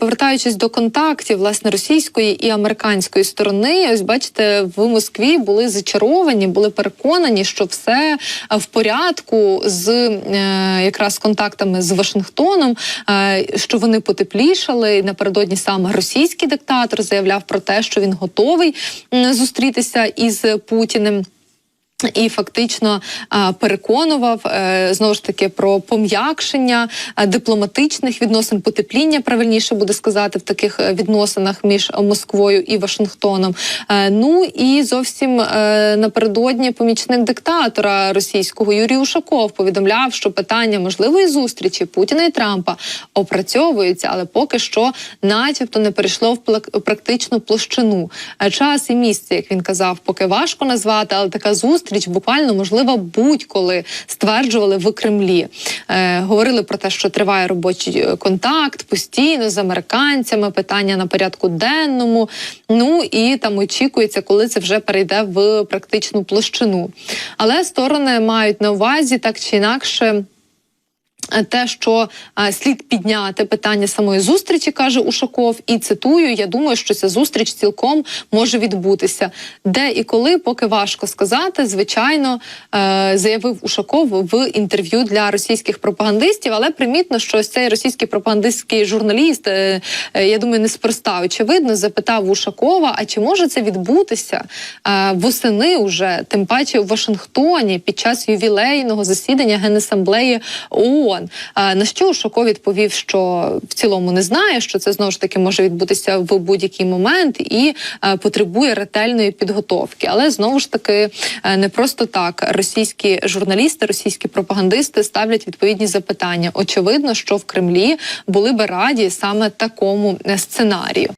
Повертаючись до контактів власне російської і американської сторони, ось бачите, в Москві були зачаровані, були переконані, що все е, в порядку з е, якраз контактами з Вашингтоном, е, що вони потеплішали. Напередодні саме російський диктатор заявляв про те, що він готовий зустрітися із Путіним. І фактично переконував е, знову ж таки про пом'якшення е, дипломатичних відносин, потепління правильніше буде сказати в таких е, відносинах між Москвою і Вашингтоном. Ну і зовсім напередодні помічник диктатора російського Юрій Ушаков повідомляв, що питання можливої зустрічі Путіна і Трампа опрацьовується, але поки що, начебто, не перейшло в практичну площину. Час і місце, як він казав, поки важко назвати, але така зустріч буквально можливо будь-коли стверджували в Кремлі. Е, говорили про те, що триває робочий е, контакт постійно з американцями, питання на порядку денному. Ну і там очікується, коли це вже перейде в практичну площину. Але сторони мають на увазі так чи інакше. Е, Те, що е, слід підняти питання самої зустрічі, каже Ушаков, і цитую: я думаю, що ця зустріч цілком може відбутися. Де і коли, поки важко сказати. Звичайно, е, заявив Ушаков в інтерв'ю для російських пропагандистів, але примітно, що ось цей російський пропагандистський журналіст, я думаю, неспроста очевидно, запитав Ушакова: а чи може це відбутися восени уже, тим паче у Вашингтоні під час ювілейного засідання Генасамблеї ООН? Е, На що Ушаков відповів, що в цілому не знає, що це знову ж таки може відбутися в будь-який момент і е, потребує ретельної підготовки. Але знову ж таки е, не просто так російські журналісти, російські пропагандисти ставлять відповідні запитання. Очевидно, що в Кремлі були би раді саме такому е, сценарію.